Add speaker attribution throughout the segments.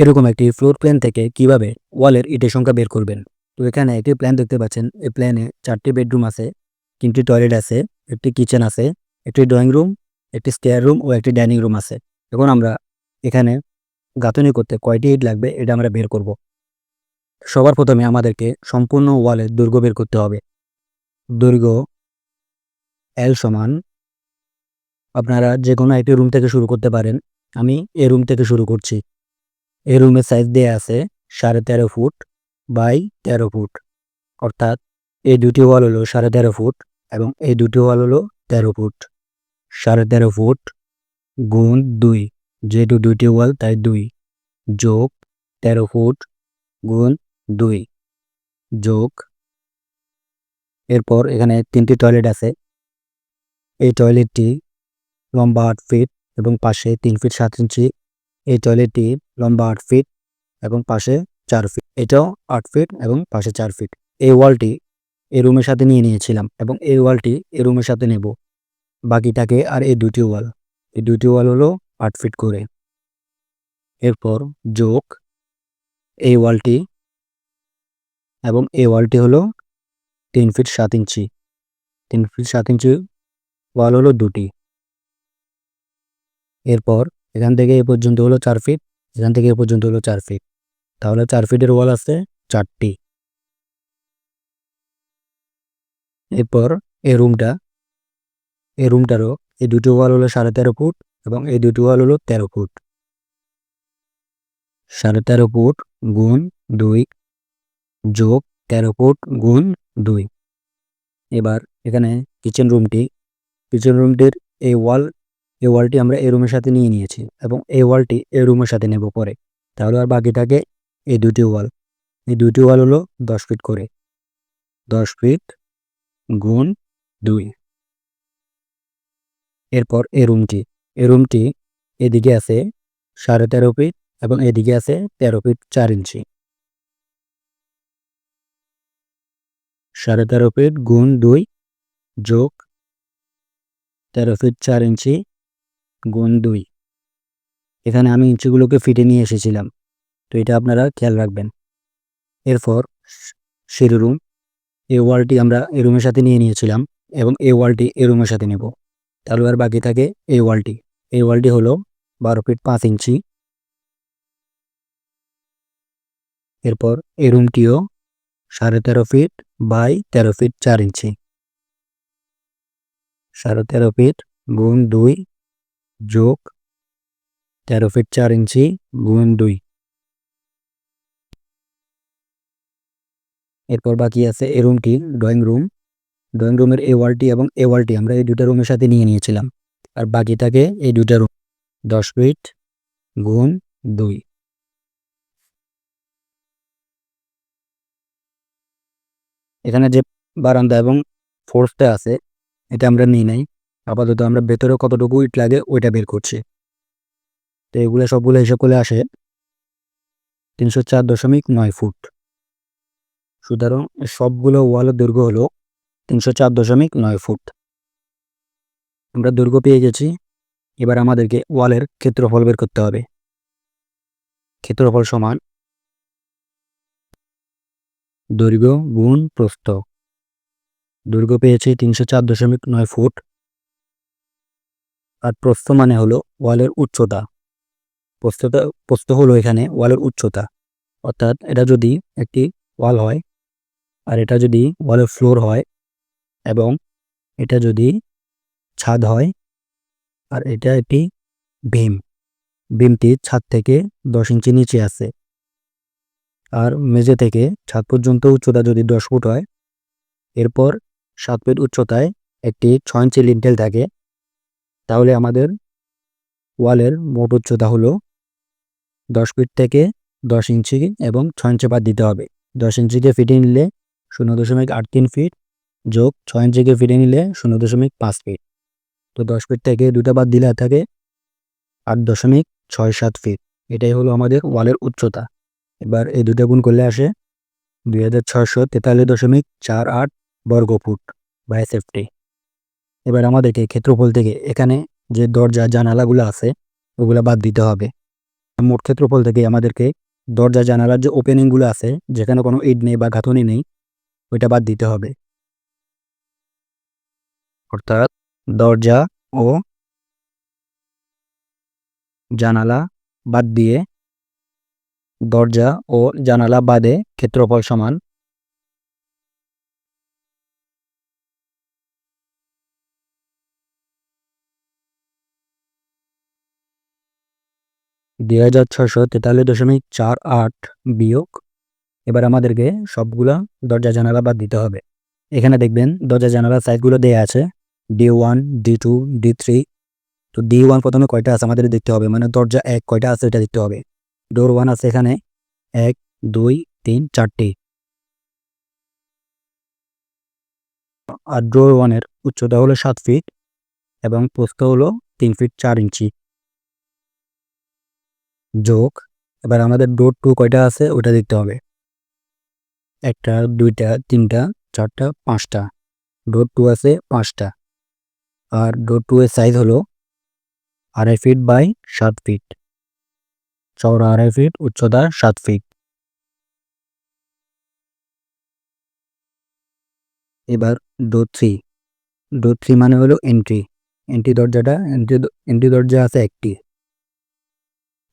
Speaker 1: এরকম একটি floor plan থেকে কীভাবে ওয়ালের ইটের সংখ্যা বের করবেন? তো এখানে একটি প্ল্যান দেখতে পাচ্ছেন। এই প্ল্যানে চারটি বেডরুম আছে, তিনটি টয়লেট আছে, একটি কিচেন আছে, একটি ড্রয়িং রুম একটি স্টেয়ার রুম ও একটি ডাইনিং রুম আছে। এখন আমরা এখানে গাঁথনি করতে কয়টি ইট লাগবে এটা আমরা বের করব। সবার প্রথমে আমাদেরকে সম্পূর্ণ ওয়ালের দৈর্ঘ্য বের করতে হবে। দৈর্ঘ্য এল সমান, আপনারা যে কোনো একটি রুম থেকে শুরু করতে পারেন। আমি এই রুম থেকে শুরু করছি। এই রুমের সাইজ দেয়া আছে সাড়ে তেরো ফুট বাই তেরো ফুট। অর্থাৎ এই দুটি ওয়াল হলো সাড়ে তেরো ফুট এবং এই দুটি ওয়াল হলো তেরো ফুট। সাড়ে তেরো ফুট গুণ দুই, যেহেতু দুইটি ওয়াল তাই দুই। যোগ তেরো ফুট গুণ দুই। যোগ এরপর এখানে তিনটি টয়লেট আছে। এই টয়লেটটি লম্বা আট ফিট এবং পাশে তিন ফিট সাত ইঞ্চি এই টয়লেটটি লম্বা আট ফিট এবং পাশে চার ফিট এটাও আট ফিট এবং পাশে চার ফিট এই ওয়ালটি এই রুমের সাথে নিয়ে নিয়েছিলাম এবং এই ওয়ালটি এই রুমের সাথে নেব। বাকিটাকে আর এই দুটি ওয়াল এই দুটি ওয়াল হলো আট ফিট করে। এরপর যোগ এই ওয়ালটি এবং এই ওয়ালটি হলো তিন ফিট সাত ইঞ্চি। তিন ফিট সাত ইঞ্চি ওয়াল হলো দুটি। এরপর এখান থেকে এ পর্যন্ত হলো চার ফিট এখান থেকে এ পর্যন্ত হলো চার ফিট তাহলে চার ফিটের ওয়াল আছে চারটি। এরপর এই রুমটা এই রুমটারও এই দুটো ওয়াল হলো সাড়ে তেরো ফুট এবং এই দুটো ওয়াল হলো তেরো ফুট। সাড়ে তেরো ফুট গুণ দুই যোগ তেরো ফুট গুণ দুই। এবার এখানে কিচেন রুমটি কিচেন রুমটির এই ওয়াল এই ওয়ালটি আমরা এই রুমের সাথে নিয়ে নিয়েছি এবং এই ওয়ালটি এই রুমের সাথে নেব পরে। তাহলে আর বাকি থাকে এই দুটি ওয়াল, এই দুটি ওয়াল হলো দশ ফিট করে। দশ ফিট গুণ দুই। এরপর এই রুমটি এই রুমটি এদিকে আছে সাড়ে তেরো ফিট এবং এদিকে আছে তেরো ফিট চার ইঞ্চি। সাড়ে তেরো ফিট গুণ দুই যোগ তেরো ফিট চার ইঞ্চি গুণ দুই। এখানে আমি ইঞ্চিগুলোকে ফিটে নিয়ে এসেছিলাম, তো এটা আপনারা খেয়াল রাখবেন। এরপর সিঁড়ি রুম এই ওয়ালটি আমরা এই রুমের সাথে নিয়ে নিয়েছিলাম এবং এই ওয়ালটি এই রুমের সাথে নেব। তাহলে আর বাকি থাকে এই ওয়ালটি। এই ওয়ালটি হলো বারো ফিট পাঁচ ইঞ্চি। এরপর এই রুমটিও সাড়ে তেরো ফিট বাই তেরো ফিট চার ইঞ্চি। সাড়ে তেরো ফিট গুণ দুই যোগ তেরো ফিট চার ইঞ্চি গুণ দুই। এরপর বাকি আছে এই রুমটি ড্রয়িং রুম। ড্রয়িং রুমের এ ওয়ালটি এবং এই ওয়ালটি আমরা এই দুটা রুমের সাথে নিয়ে নিয়েছিলাম। আর বাকি থাকে এই দুটা রুম। দশ ফিট, গুণ দুই। এখানে যে বারান্দা এবং ফোর্সটা আছে, এটা আমরা নিই নাই। আপাতত আমরা ভেতরে কতটুকু ইট লাগে, ওইটা বের করছি। তো এগুলো সবগুলো হিসাব করলে আসে তিনশো চার দশমিক নয় ফুট। সুতরাং সবগুলো ওয়ালের দৈর্ঘ্য হলো তিনশো চার দশমিক নয় ফুট। আমরা দৈর্ঘ্য পেয়ে গেছি, এবার আমাদেরকে ওয়ালের ক্ষেত্রফল বের করতে হবে। ক্ষেত্রফল সমান দৈর্ঘ্য গুণ প্রস্থ। দৈর্ঘ্য পেয়েছি তিনশো চার দশমিক নয় ফুট। আর প্রস্থ মানে হলো ওয়ালের উচ্চতা। প্রস্থতা, প্রস্থ হলো এখানে ওয়ালের উচ্চতা। অর্থাৎ এটা যদি একটি ওয়াল হয় আর এটা যদি ওয়ালের ফ্লোর হয় এবং এটা যদি ছাদ হয় আর এটা একটি ভীম। ভীমটি ছাদ থেকে দশ ইঞ্চি নিচে আছে। আর মেঝে থেকে ছাদ পর্যন্ত উচ্চতা যদি দশ ফুট হয়, এরপর সাত ফিট উচ্চতায় একটি ছয় ইঞ্চি লিন্টেল থাকে। তাহলে আমাদের ওয়ালের মোট উচ্চতা হলো দশ ফিট থেকে দশ ইঞ্চি এবং ছয় ইঞ্চি বাদ দিতে হবে। দশ ইঞ্চিকে ফিটে নিলে শূন্য দশমিক আট তিন ফিট যোগ ছয় ইঞ্চিকে ফিটে নিলে শূন্য দশমিক পাঁচ ফিট। তো দশ ফিট থেকে দুটা বাদ দিলে থাকে আট দশমিক ছয় সাত ফিট। এটাই হলো আমাদের ওয়ালের উচ্চতা। এবার এই দুটা গুণ করলে আসে দুই হাজার ছয়শো তেতাল্লিশ দশমিক চার আট বর্গ ফুট বা এসএফটি এবার আমাদেরকে ক্ষেত্রফল থেকে এখানে যে দরজা জানালাগুলো আছে, ওগুলো বাদ দিতে হবে। মোট ক্ষেত্রফল থেকে আমাদেরকে দরজা জানালার যে ওপেনিংগুলো আছে, যেখানে কোনো ইট নেই বা গাঁথনি নেই, ওইটা বাদ দিতে হবে। অর্থাৎ দরজা ও জানালা বাদ দিয়ে দরজা ও জানালা বাদে ক্ষেত্রফল সমান দুই হাজার ছশো তেতাল্লিশ দশমিক চার আট বিয়োগ। এবার আমাদেরকে সবগুলা দরজা জানালা বাদ দিতে হবে। এখানে দেখবেন দরজা জানালা সাইজগুলো দেয়া আছে। D one, D two, D three. তো ডি ওয়ান প্রথমে কয়টা আছে আমাদের দেখতে হবে? মানে দরজা এক, কয়টা আছে এটা দেখতে হবে। ডোর ওয়ান আছে এখানে এক, দুই, তিন, চারটি। আর ডোর ওয়ানের উচ্চতা হলো সাত ফিট এবং প্রস্থ হলো তিন ফিট চার ইঞ্চি। যোগ। এবার আমাদের ডোর টু কয়টা আছে? ওটা দেখতে হবে। একটা, দুইটা, তিনটা, চারটা, পাঁচটা। ডোর টু আছে পাঁচটা। আর ডোর টু এর সাইজ হলো আড়াই ফিট বাই সাত ফিট। চওড়া আড়াই ফিট, উচ্চতা সাত ফিট। এবার ডোর থ্রি। ডোর থ্রি মানে হলো এন্ট্রি। এন্ট্রি দরজাটা এন্ট্রি এন্ট্রি দরজা আছে একটি।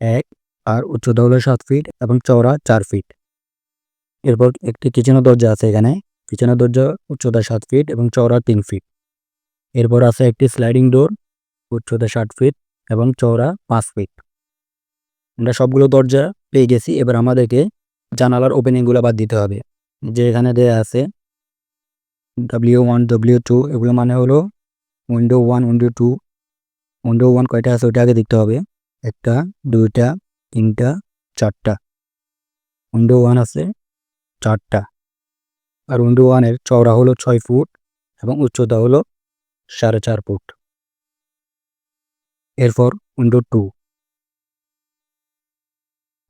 Speaker 1: এক আর উচ্চতা হলো সাত ফিট এবং চওড়া চার ফিট এরপর একটি কিচেনের দরজা আছে এখানে। কিচেনের দরজা উচ্চতা সাত ফিট এবং চওড়া তিন ফিট এরপর আছে একটি স্লাইডিং ডোর উচ্চতা ষাট ফিট এবং চওড়া পাঁচ ফিট আমরা সবগুলো দরজা পেয়ে গেছি। এবার আমাদেরকে জানালার ওপেনিংগুলো বাদ দিতে হবে। যে এখানে দেয়া আছে ডাব্লিউ ওয়ান ডাব্লিউ টু এগুলো মানে হলো window one window two window one কয়টা আছে ওইটা আগে দেখতে হবে। একটা, দুইটা, তিনটা, চারটা। উইন্ডো ওয়ান আছে, চারটা। আর উইন্ডো ওয়ানের চওড়া হলো ছয় ফুট এবং উচ্চতা হলো সাড়ে চার ফুট। এরপর উইন্ডো টু।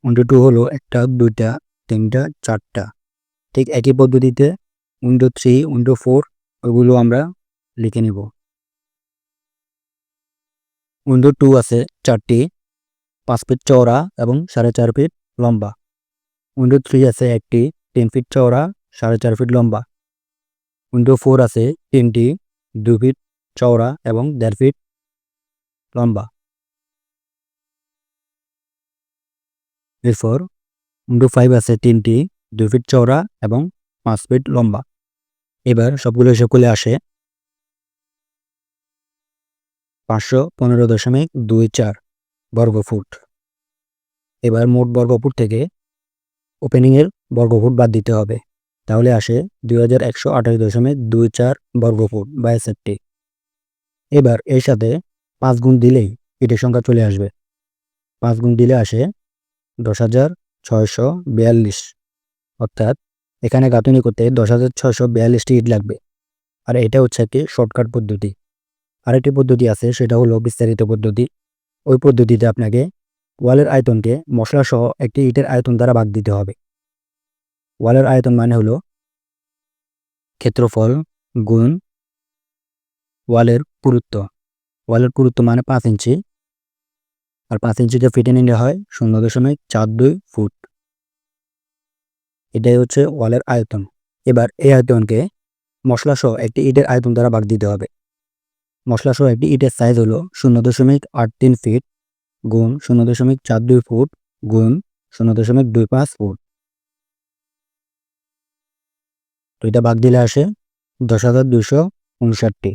Speaker 1: উইন্ডো টু হলো একটা, দুইটা, তিনটা, চারটা। ঠিক একই পদ্ধতিতে উইন্ডো থ্রি, উইন্ডো ফোর ওইগুলো আমরা লিখে নিব। উইন্ডো টু আছে চারটি। পাঁচ ফিট চওড়া এবং সাড়ে চার ফিট লম্বা। উইন্ডো থ্রি আছে একটি, তিন ফিট চওড়া, সাড়ে চার ফিট লম্বা। উইন্ডো ফোর আছে তিনটি, দু ফিট চওড়া এবং দেড় ফিট লম্বা। এরপর উইন্ডো ফাইভ আছে তিনটি দুই ফিট চওড়া এবং পাঁচ ফিট লম্বা। এবার সবগুলো সকলে আসে পাঁচশো পনেরো দশমিক দুই চার। বর্গফুট। এবার মোট বর্গফুট থেকে ওপেনিংয়ের বর্গফুট বাদ দিতে হবে। তাহলে আসে দুই হাজার একশো আঠাশ দশমিক দুই চার বর্গফুট বা এসএফটি এবার এর সাথে পাঁচ গুণ দিলেই ইটের সংখ্যা চলে আসবে। পাঁচ গুণ দিলে আসে দশ হাজার ছয়শো বিয়াল্লিশ। অর্থাৎ এখানে গাঁথনি করতে দশ হাজার ছয়শো বিয়াল্লিশটি ইট লাগবে। আর এটা হচ্ছে একটি শর্টকাট পদ্ধতি। আরেকটি পদ্ধতি আছে, সেটা হলো বিস্তারিত পদ্ধতি। ওই পদ্ধতিতে আপনাকে ওয়ালের আয়তনকে মশলা সহ একটি ইটের আয়তন দ্বারা ভাগ দিতে হবে। ওয়ালের আয়তন মানে হলো ক্ষেত্রফল গুণ ওয়ালের পুরুত্ব। ওয়ালের পুরুত্ব মানে পাঁচ ইঞ্চি। আর পাঁচ ইঞ্চিতে ফিটে নিলে হয় শূন্য দশমিক চার দুই ফুট। এটাই হচ্ছে ওয়ালের আয়তন। এবার এই আয়তনকে মশলা সহ একটি ইটের আয়তন দ্বারা ভাগ দিতে হবে। মশলা সহ একটি ইটের সাইজ হলো শূন্য দশমিক আট তিন ফিট গুণ শূন্য দশমিক চার দুই ফুট গুণ শূন্য দশমিক দুই পাঁচ ফুট। তো এটা বাদ দিলে আসে দশ হাজার দুশো উনষাটটি